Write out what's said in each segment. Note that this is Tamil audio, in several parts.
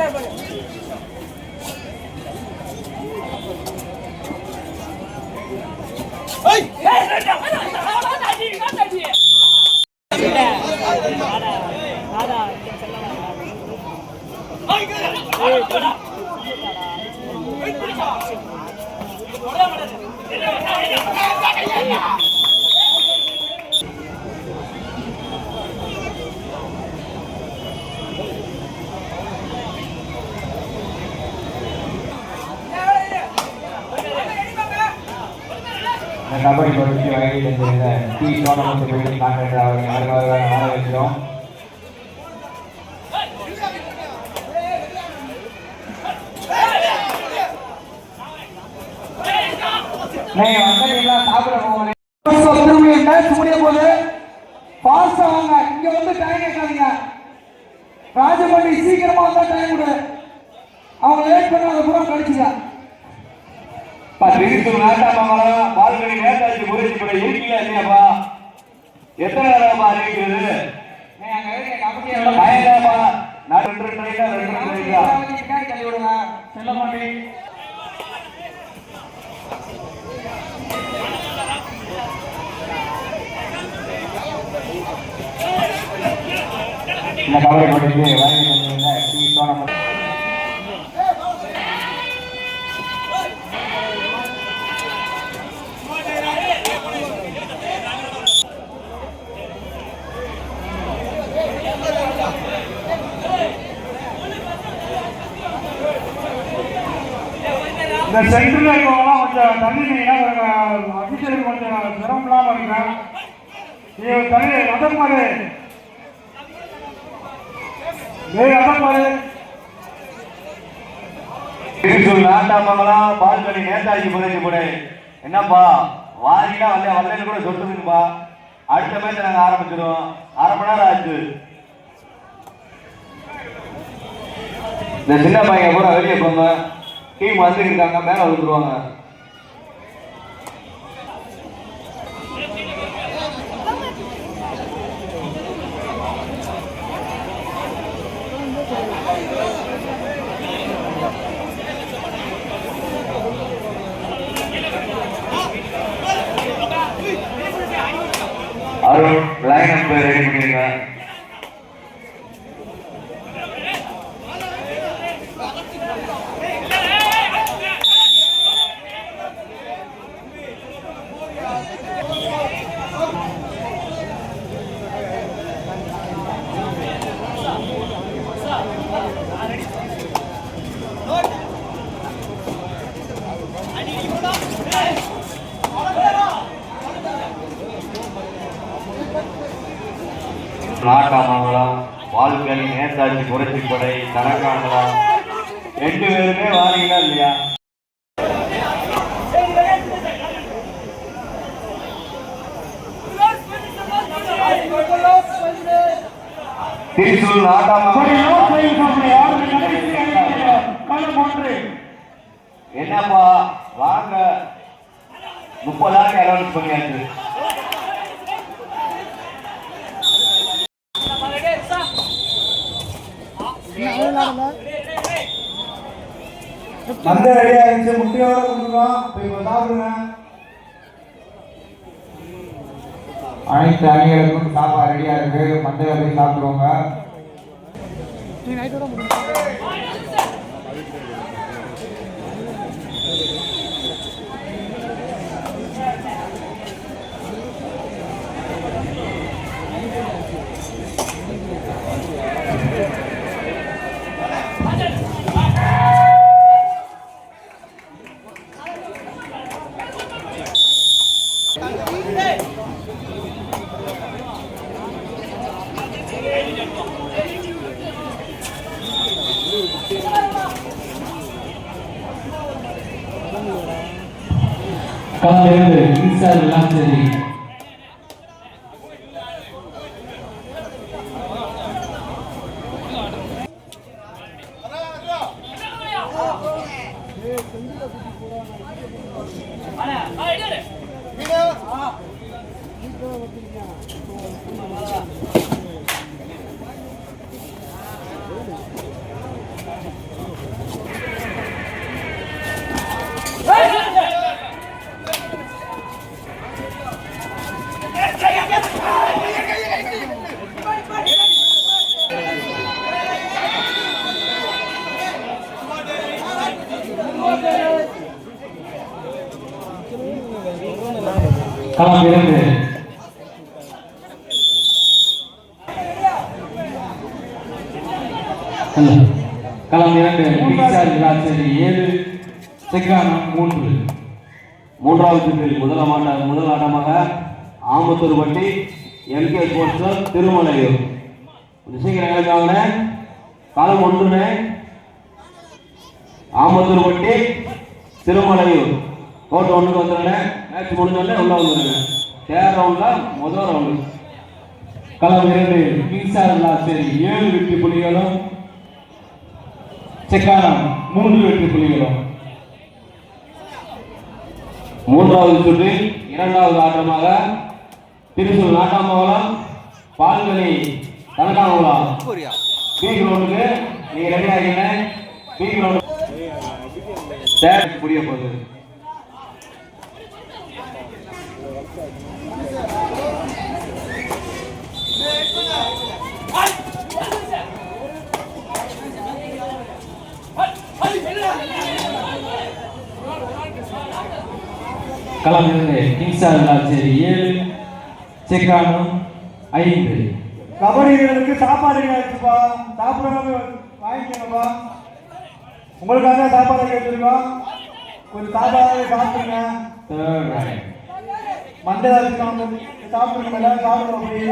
இந்த கபடி பயிற்சி வகையில் இருந்த டி டோர்னமெண்ட் பில்டிங் கான்ட்ராக்டர் அவர்கள் யாருக்காக வைக்கிறோம் போது வந்து சீக்கிரமா டைம் கொடு. அவங்க லேட் பண்ணாத பூரா கழிச்சுதான் திருத்தூர் நாட்டாமங்கலம் பால்கனி நேதாஜி முறைச்சி கூட இருக்கீங்களா இல்லையாப்பா? எத்தனை நேரமா அறிவிக்கிறது? பயங்கரப்பா நான் ரெண்டு ரைட்டா ரெண்டு ரைட்டா தள்ளி விடுங்க செல்ல மாட்டேன் இந்த இருந்த டி டோர்னமெண்ட் இந்த சென்டர்ல இருக்கவங்களாம் கொஞ்சம் தண்ணி நீங்க அபிஷேகம் கொஞ்சம் சிரமம் இல்லாம இருங்க நீங்க தண்ணி ரதம் பாரு. ஏய் ரதம் பாரு. திருச்சூர் நாட்டாமங்கலம் பால்கனி நேதாஜி புதைச்சி கூட என்னப்பா வாரினா வந்து வரலன்னு கூட சொல்லுதுங்கப்பா அடுத்த மேட்ச் நாங்கள் ஆரம்பிச்சிடுவோம் அரை மணி நேரம் ஆச்சு. இந்த சின்ன பையன் பூரா வெளியே போங்க டீம் வந்துருக்காங்க மேலே வந்துருவாங்க நேதாஜி புரட்சி படை தலக்காண்டலாம் ரெண்டு பேருமே வாரீங்களா இல்லையா? திருச்சூர் என்னப்பா வாங்க. முப்பதாயிரம் அலௌன்ஸ் பண்ணியாச்சு மந்த ரெடியா இருந்துச்சு. முட்டையோட இப்போ இப்போ சாப்பிடுங்க. அனைத்து அணிகளுக்கும் சாப்பாடு ரெடியா இருக்கு. மந்த வேலையை சாப்பிடுவாங்க. காலிருந்து இன்ஸ்டால் எல்லாம் சரி களம் களம் இரண்டு பிக்சார் விளாச்சேரி ஏழு செக்கானம் மூன்று. மூன்றாவது சுற்றில் முதலாம் ஆட்ட முதல் ஆட்டமாக ஆம்பத்தூர் பட்டி எம்கே ஸ்போர்ட்ஸ் திருமலையூர். கொஞ்சம் சீக்கிரம் கிளம்பிவாங்க காலம் ஒன்று ஆம்பத்தூர் பட்டி திருமலையூர். கோட்டை ஒன்றுக்கு வந்துடுங்க மேட்ச் முடிஞ்சோடனே உள்ள வந்துடுங்க தேர் ரவுண்டில் முதல் ரவுண்டு களம் இரண்டு பிக்சார் விளாச்சேரி ஏழு வெற்றி புலிகளும் செக்கானம் மூன்று வெற்றி புள்ளிகளும். மூன்றாவது சுற்றில் இரண்டாவது ஆட்டமாக திருச்சூர் நாட்டாமங்கலம் பால்வெளி கனகாமங்கலம் பி கிரவுண்டுக்கு நீங்க ரெடி ஆகிங்க பி கிரவுண்டு புரிய போகுது களம் இரண்டு பிக்சார் விளாச்சேரி ஏழு செக்கானம் ஐந்து. கபடி வீரர்களுக்கு சாப்பாடு கிடைச்சுப்பா சாப்பிடாம வாங்கிக்கோங்கப்பா உங்களுக்காக சாப்பாடு கேட்டுருக்கோம். கொஞ்சம் சாப்பாடு சாப்பிடுங்க. வந்து சாப்பிடுங்க எல்லாரும் சாப்பிடுவோம் போய்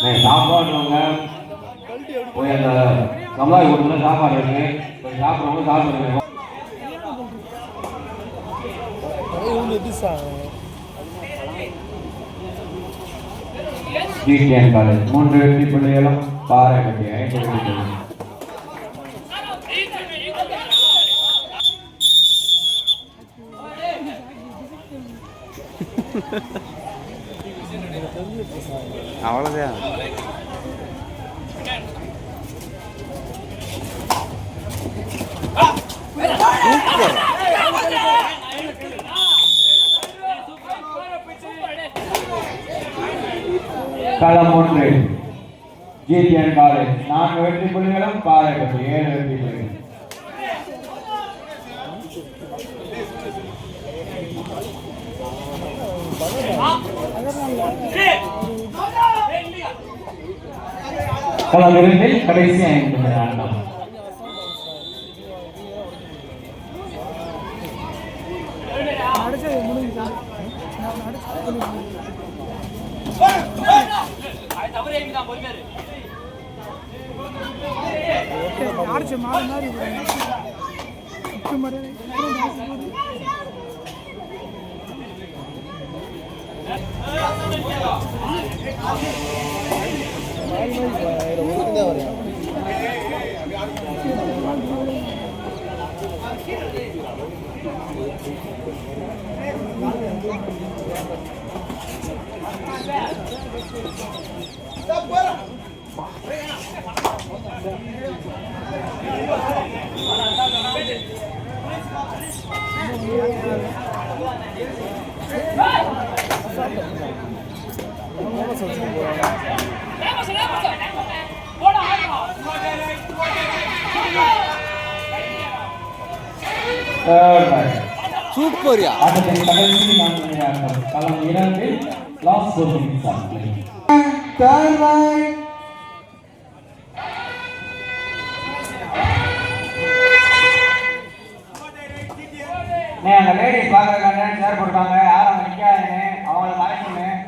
ஏய், சாப்பாடுறவங்க போய் அந்த கமலாய் கொடுத்துல சாப்பாடு இருக்கு போய் சாப்பிட்றவங்க சாப்பிடுங்க ஜிடிஎன் காலேஜ் மூன்று வெற்றி புள்ளிகளும் பாறைப்பட்டி ஐந்து வெற்றி புள்ளிகளும் அவ்வளோதான் களம் ஒன்று. ஜிபிஎன் காலேஜ் நான்கு வெற்றி புள்ளிகளும் பாறைப்பட்டி ஏழு வெற்றி புள்ளிகள். களம் இரண்டில் கடைசி ஐந்து மணி ஆட்டம் அடிச்சு மாறி மாறி இப்படி மாதிரி தேர்ட் ரைட் சூப்பர்யா. ஆட்டத்தின் கடைசி போர்ட்டிங் சாப்பிட்டு தேர்ட் ரைட் நீ அந்த லேடிஸ் பார்க்கறதுக்கான சேர் போட்டாங்க யாரும் நிக்காதீங்க. அவங்கள மறைக்கணும்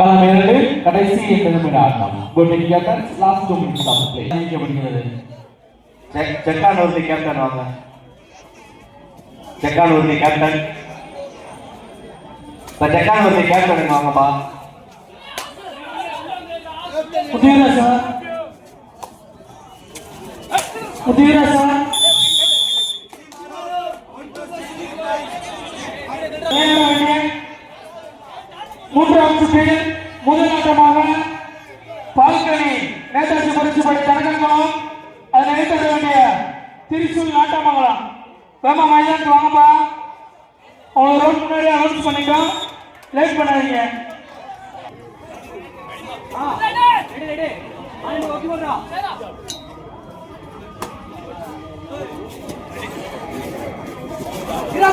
களம் இரண்டு கடைசி எட்டு ஆட்டம் good together last two minutes of play அறிவிக்கப்படுகிறது கேப்டன் வாங்க செக்கானூர்த்தி கேப்டன் இப்ப கேப்டன் வாங்கப்பா சார் முத்துவீரா சார் மூன்றாம் சுற்றில் முதலாட்டமாக பால்கனி நேதாஜி புரட்சி படை தரகங்குளம் அதை எடுத்துட வேண்டிய திருச்சூர் நாட்டமங்கலம். வேமா மைதானத்துக்கு வாங்கப்பா. அவங்க ரோட் முன்னாடியே அனௌன்ஸ் பண்ணிட்டோம். லேட் பண்ணாதீங்க. இறா,